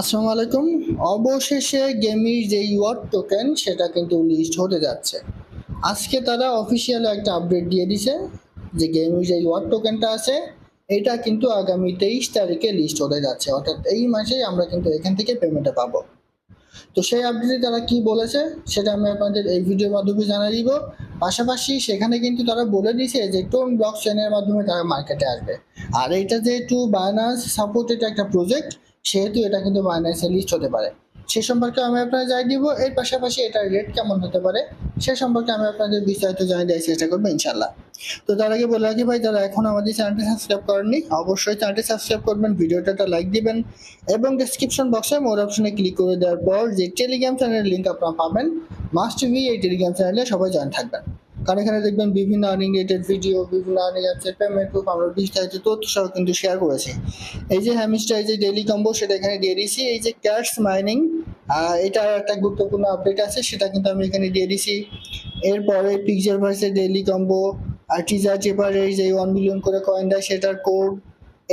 আসসালামু আলাইকুম। অবশেষে গেমির যে ইওয়ার্ড টোকেন সেটা কিন্তু লিস্ট হতে যাচ্ছে। আজকে তারা অফিসিয়াল একটা আপডেট দিয়ে দিছে যে গেমির যে ইওয়ার্ড টোকেনটা আছে, এটা কিন্তু আগামী তেইশ তারিখে লিস্ট হতে যাচ্ছে। অর্থাৎ এই মাসেই আমরা কিন্তু এখান থেকে পেমেন্টটা পাবো। তো সেই আপডেটে তারা কি বলেছে, সেটা আমি আপনাদের এই ভিডিওর মাধ্যমে জানিয়ে দিব। পাশাপাশি সেখানে কিন্তু তারা বলে দিয়েছে যে টোন ব্লক চেনের মাধ্যমে তারা মার্কেটে আসবে। আর এটা যেহেতু বায়নান্স সাপোর্টেড একটা প্রজেক্ট সেহেতু এটা কিন্তু বাইন্যান্সে লিস্ট হতে পারে। সে সম্পর্কে আমি আপনার জানিয়ে দিব, এর পাশাপাশি এটার রেট কেমন হতে পারে, সে সম্পর্কে আমি আপনাদের বিস্তারিত জানিয়ে দেওয়ার চেষ্টা করব ইনশাল্লাহ তো তার আগে বলে রাখি ভাই, যারা এখন আমাদের চ্যানেলটি সাবস্ক্রাইব করেননি, অবশ্যই চ্যানেলটি সাবস্ক্রাইব করবেন, ভিডিওটা একটা লাইক দিবেন এবং ডিসক্রিপশন বক্সে মোর অপশনে ক্লিক করে দেওয়ার পর যে টেলিগ্রাম চ্যানেলের লিঙ্ক আপনারা পাবেন মাস্ট বি এই টেলিগ্রাম চ্যানেলে সবাই জয়েন থাকবেন। কারণ এখানে দেখবেন বিভিন্ন আর্নিং রিলেটেড ভিডিও বিভিন্ন আর্নিং অ্যাপসের পেমেন্ট প্রুফ আমরা বিস্তারিত তথ্য সহ কিন্তু শেয়ার করেছি। এই যে হ্যামিস্টার এই যে ডেলি কম্বো সেটা এখানে দিয়ে দিয়েছি। এই যে ক্যাটস মাইনিং এটা একটা গুরুত্বপূর্ণ আপডেট আছে, সেটা কিন্তু আমি এখানে দিয়ে দিছি এরপরে পিকচার ভার্সের ডেলি কম্বো আর টিজার চেপারের যে ওয়ান মিলিয়ন করে কয়েন দেয় সেটার কোড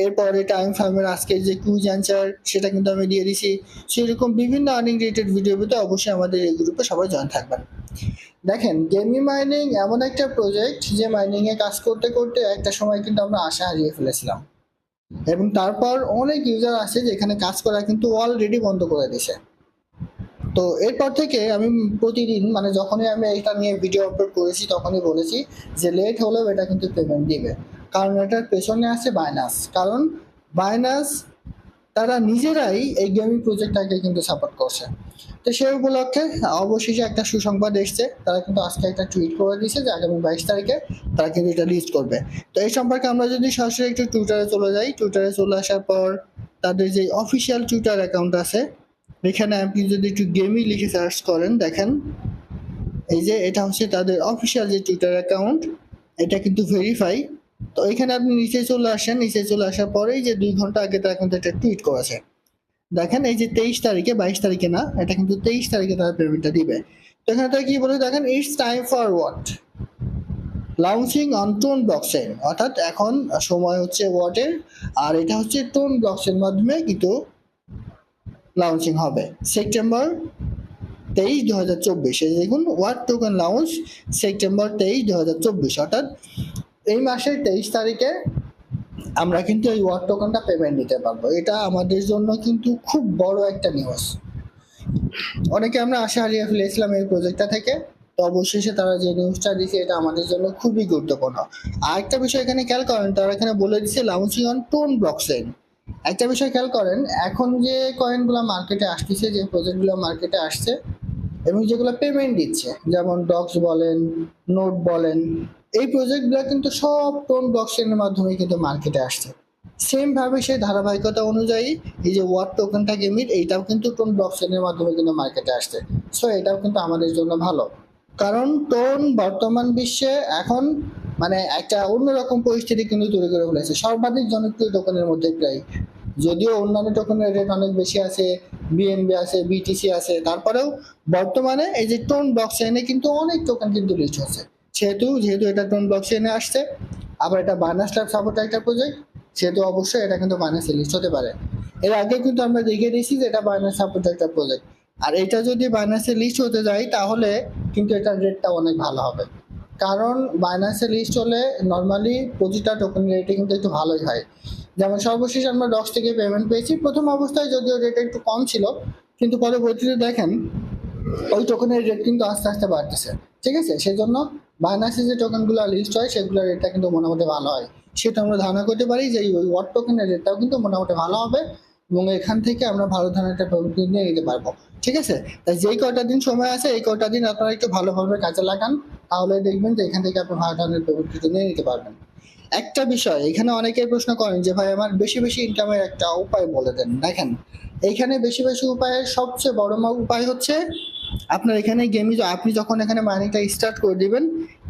এরপরে টাইম ফার্মের আজকে যে কুইজ অ্যান্সার সেটা কিন্তু আমি দিয়ে দিছি সেরকম বিভিন্ন আর্নিং রিলেটেড ভিডিও পেতে অবশ্যই আমাদের এই গ্রুপে সবাই জয়েন থাকবেন। দেখেন গেমি মাইনিং এমন একটা প্রজেক্ট যে মাইনিং এ কাজ করতে করতে একটা সময় কিন্তু আমরা আশা হারিয়ে ফেলেছিলাম। এবং তারপর অনেক ইউজার আছে যেখানে কাজ করা কিন্তু অলরেডি বন্ধ করে দিছে তো এরপর থেকে আমি প্রতিদিন মানে যখনই আমি এটা নিয়ে ভিডিও আপলোড করেছি, তখনই বলেছি যে লেট হলেও এটা কিন্তু পেমেন্ট দিবে। কারণ এটার পেছনে আছে বাইনাস কারণ বাইনাস তারা নিজেরাই এই গেমিং প্রজেক্টটাকে কিন্তু সাপোর্ট করছে। তো সেই উপলক্ষে অবশেষে একটা সুসংবাদ এসছে, তারা কিন্তু আজকে একটা টুইট করে দিয়েছে যে আগামী বাইশ তারিখে তারা কিন্তু এটা লিস্ট করবে। তো এই সম্পর্কে আমরা যদি সরাসরি একটু টুইটারে চলে যাই টুইটারে চলে আসার পর তাদের যে অফিসিয়াল টুইটার অ্যাকাউন্ট আছে, এখানে আপনি যদি একটু গেমই লিখে সার্চ করেন, দেখেন, এই যে এটা হচ্ছে তাদের অফিসিয়াল যে টুইটার অ্যাকাউন্ট এটা কিন্তু ভেরিফাই তো এখানে আপনি নিচে চলে আসেন, নিচে চলে আসার পরেই যে দুই ঘণ্টা আগে তারা কিন্তু একটা টুইট করেছে। দেখেন এই যে তেইশ তারিখে, বাইশ তারিখে না, এটা কিন্তু তেইশ তারিখে তারা পেমেন্টটা দিবে। তো এখানে তারা কি বলে, দেখেন it's time for what launching on TON blockchain অর্থাৎ এখন সময় হচ্ছে ওয়াটের আর এটা হচ্ছে টোন ব্লকচেন মাধ্যমে কিন্তু লঞ্চিং হবে। সেপ্টেম্বর তেইশ দু হাজার চব্বিশ, দেখুন ওয়ার্ড টোকেন লাউঞ্চ সেপ্টেম্বর তেইশ দু হাজার চব্বিশ, অর্থাৎ এই মাসের তেইশ তারিখে আমরা কিন্তু এই ওয়ার্ড টোকেনটা পেমেন্ট নিতে পারব। এটা আমাদের জন্য কিন্তু খুব বড় একটা নিউজ অনেকে আমরা আশা হারিয়ে ফেলেছিলাম এই প্রজেক্টটা থেকে, তো অবশেষে তারা যে নিউজটা দিয়েছে, এটা আমাদের জন্য খুবই গুরুত্বপূর্ণ। আর একটা বিষয় এখানে খেয়াল করেন, তারা এখানে বলে দিচ্ছে লাউঞ্চিং অন টোন ব্লকচেন একটা বিষয় খেয়াল করেন, এখন যে কয়েনগুলো মার্কেটে আসতেছে, যে প্রজেক্টগুলো মার্কেটে আসছে, এবং যেগুলো পেমেন্ট দিচ্ছে, যেমন ডক্স বলেন নোট বলেন এই প্রজেক্টগুলো কিন্তু সব টোন ব্লকচেনের মাধ্যমে কিন্তু মার্কেটে আসছে। সেম ভাবে সেই ধারাবাহিকতা অনুযায়ী এই যে ওয়ার্ড টোকেনটা গেমির এইটাও কিন্তু টোন ব্লকচেনের মাধ্যমে কিন্তু মার্কেটে আসছে। সো এটাও কিন্তু আমাদের জন্য ভালো। কারণ টোন বর্তমান বিশ্বে এখন মানে একটা অন্যরকম পরিস্থিতি কিন্তু তৈরি করে ফেলেছে। সর্বাধিক জনপ্রিয় টোকেনের মধ্যে প্রায়। যদিও অন্যান্য টোকেনের রেট অনেক বেশি আছে বিএনবি আছে বিটিসি আছে, তারপরেও বর্তমানে এই যে টোন বক্স চেইনে কিন্তু অনেক টোকেন কিন্তু লিস্ট হচ্ছে। সেহেতু যেহেতু এটা টোন ব্লক চেইনে আসছে, আবার এটা বানাস ল্যাব সাপোর্ট একটা প্রজেক্ট সেহেতু অবশ্যই এটা কিন্তু বানাসে লিস্ট হতে পারে। এর আগে কিন্তু আমরা দেখে দিয়েছি যে এটা বানাস সাপোর্ট একটা প্রজেক্ট আর এটা যদি বাইনান্সে লিস্ট হতে যায়, তাহলে কিন্তু এটার রেটটা অনেক ভালো হবে। কারণ বাইনান্সে লিস্ট হলে নর্মালি প্রতিটা টোকেন রেটে কিন্তু একটু ভালোই হয়। যেমন সর্বশেষ আমরা ডক্স থেকে পেমেন্ট পেয়েছি, প্রথম অবস্থায় যদিও রেট একটু কম ছিল, কিন্তু পরবর্তীতে দেখেন, ওই টোকেনের রেট কিন্তু আস্তে আস্তে বাড়তেছে। ঠিক আছে? সেই জন্য বাইনান্সে যে টোকেনগুলো লিস্ট হয়, সেগুলোর রেটটা কিন্তু মোটামুটি ভালো হয়। সেটা আমরা ধারণা করতে পারি যে ওই ওয়াট টোকেনের রেটটাও কিন্তু মোটামুটি ভালো হবে এবং এখান থেকে আমরা ভালো ধরনের একটা প্রফিট নিয়ে নিতে পারব। ঠিক আছে? তাই যেই কয়টা দিন সময় আছে, এই কয়টা দিন আপনারা একটু ভালোভাবে কাজে লাগান, তাহলে দেখবেন যে এখান থেকে আপনি ভালো ধরনের প্রফিট নিয়ে নিতে পারবেন। একটা বিষয়, এখানে অনেকে প্রশ্ন করেন যে, ভাই, আমার বেশি বেশি ইনকামের একটা উপায় বলে দেন। দেখেন, এখানে বেশি বেশি উপায়ের সবচেয়ে বড় উপায় হচ্ছে আপনার এখানে গেমি আপনি যখন এখানে মাইনিংটা স্টার্ট করে দিবেন,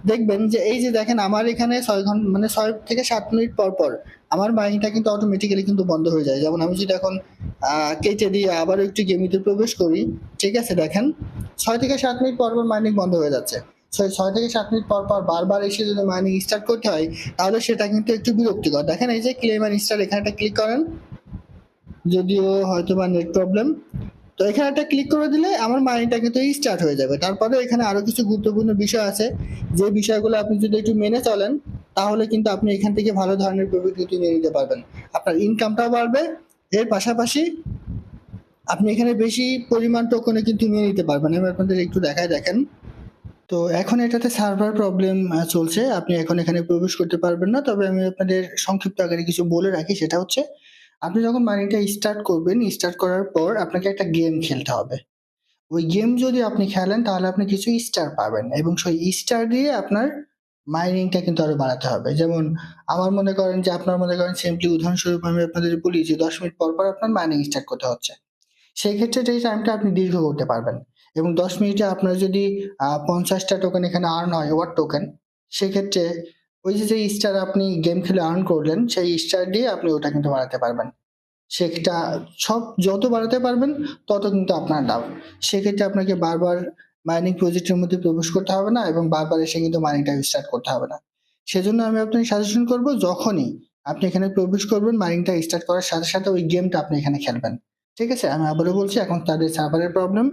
দেখবেন যে এই যে দেখেন আমার এখানে ছয় ঘণ্টা মানে ছয় থেকে সাত মিনিট পর পর আমার মাইনিংটা কিন্তু অটোমেটিক্যালি কিন্তু বন্ধ হয়ে যায়। যেমন আমি যদি এখন কেটে দিয়ে আবার একটু গেমিতে প্রবেশ করি, ঠিক আছে দেখেন, ছয় থেকে সাত মিনিট পর পর মাইনিং বন্ধ হয়ে যাচ্ছে। ছয় থেকে সাত মিনিট পর পর বারবার এসে যদি মাইনিং স্টার্ট করতে হয়, তাহলে সেটা কিন্তু একটু বিরক্তিকর। দেখেন এই যে ক্লেম অ্যান্ড স্টার্ট এখানে ক্লিক করেন, যদিও হয়তো বা নেট প্রবলেম তো এখানে একটা ক্লিক করে দিলে আমার মাইনিংটা কিন্তু স্টার্ট হয়ে যাবে। তারপরে এখানে আরও কিছু গুরুত্বপূর্ণ বিষয় আছে। যে বিষয়গুলো আপনি যদি একটু মেনে চলেন, তাহলে কিন্তু আপনি এখান থেকে ভালো ধরনের কিন্তু নিয়ে নিতে পারবেন। আপনার ইনকামটাও বাড়বে, এর পাশাপাশি আপনি এখানে বেশি পরিমাণ টোকনে কিন্তু নিয়ে নিতে পারবেন। আমি আপনাদের একটু দেখায় দেখেন। তো এখন এটাতে সার্ভার প্রবলেম চলছে। আপনি এখন এখানে প্রবেশ করতে পারবেন না। তবে আমি আপনাদের সংক্ষিপ্ত আকারে কিছু বলে রাখি। সেটা হচ্ছে আপনি যখন মানিটা স্টার্ট করবেন স্টার্ট করার পর আপনাকে একটা গেম খেলতে হবে। ওই গেম যদি আপনি খেলেন, তাহলে আপনি কিছু স্টার পাবেন এবং সেই স্টার দিয়ে আপনার মাইনিংটা কিন্তু আরও বাড়াতে হবে। যেমন আমার মনে করেন যে, আপনার মনে করেন সিম্পলি উদাহরণস্বরূপ আমি আপনাদের বলি যে, দশ মিনিট পর পর আপনার মাইনিং স্টার্ট করতে হচ্ছে। সেই ক্ষেত্রে এই টাইমটা আপনি দীর্ঘ করতে পারবেন এবং দশ মিনিটে আপনার যদি পঞ্চাশটা টোকেন এখানে আর্ন হয় ওয়ার টোকেন সেক্ষেত্রে ওই যে যে স্টার আপনি গেম খেলে আর্ন করলেন, সেই স্টার দিয়ে আপনি ওটা কিন্তু বাড়াতে পারবেন। সেটা সব যত বাড়াতে পারবেন, তত কিন্তু আপনার লাভ। সেক্ষেত্রে আপনাকে বারবার মাইনিং প্রজেক্টের মধ্যে প্রবেশ করতে হবে না এবং বারবার এসে কিন্তু মাইনিংটা স্টার্ট করতে হবে না। সেজন্য আমি আপনাকে সাজেশন করব, যখনই আপনি এখানে প্রবেশ করবেন মাইনিংটা স্টার্ট করার সাথে সাথে ওই গেমটা আপনি এখানে খেলবেন। ঠিক আছে? আমি আবারও বলছি, এখন তাদের সার্ভারের প্রবলেম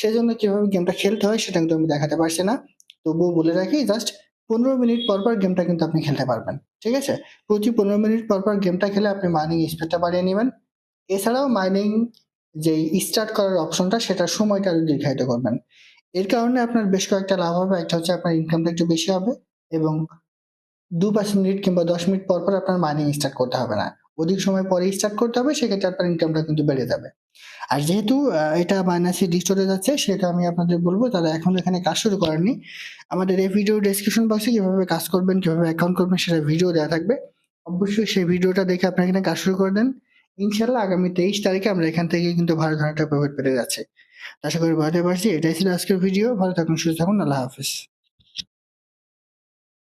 সেজন্য কীভাবে গেমটা খেলতে হয় সেটা কিন্তু আমি দেখাতে পারছি না। তবুও বলে রাখি জাস্ট পনেরো মিনিট পর পর গেমটা কিন্তু আপনি খেলতে পারবেন, ঠিক আছে? প্রতি পনেরো মিনিট পর পর গেমটা খেলে আপনি মাইনিং স্পিডটা বাড়িয়ে নেবেন। এছাড়াও মাইনিং যে স্টার্ট করার অপশনটা সেটার সময়টা আরও দীর্ঘায়িত করবেন। এর কারণে আপনার বেশ কয়েকটা লাভ হবে, একটা হচ্ছে আপনার ইনকামটা একটু বেশি হবে এবং দু পাঁচ মিনিট কিংবা দশ মিনিট পর পর আপনার মাইনিং স্টার্ট করতে হবে না। অধিক সময় পরে স্টার্ট করতে হবে, সেক্ষেত্রে আপনার ইনকামটা কিন্তু বেড়ে যাবে। আর যেহেতু এটা মাইনাসে ডিস্টোরে যাচ্ছে, সেটা আমি আপনাদের বলব, তারা এখন এখানে কাজ শুরু করেননি। আমাদের এই ভিডিও ডেসক্রিপশন বক্সে কীভাবে কাজ করবেন, কীভাবে অ্যাকাউন্ট করবেন, সেটা ভিডিও দেওয়া থাকবে। অবশ্যই সেই ভিডিওটা দেখে আপনারা এখানে কাজ শুরু করে দেন। ইনশাল্লাহ আগামী তেইশ তারিখে আমরা এখান থেকে কিন্তু ভালো ধরনের প্রফিট পেতে যাচ্ছে। আশা করি ভালো পারছি, এটাই ছিল আজকের ভিডিও ভালো থাকুন, সুস্থ থাকুন, আল্লাহ হাফিজ।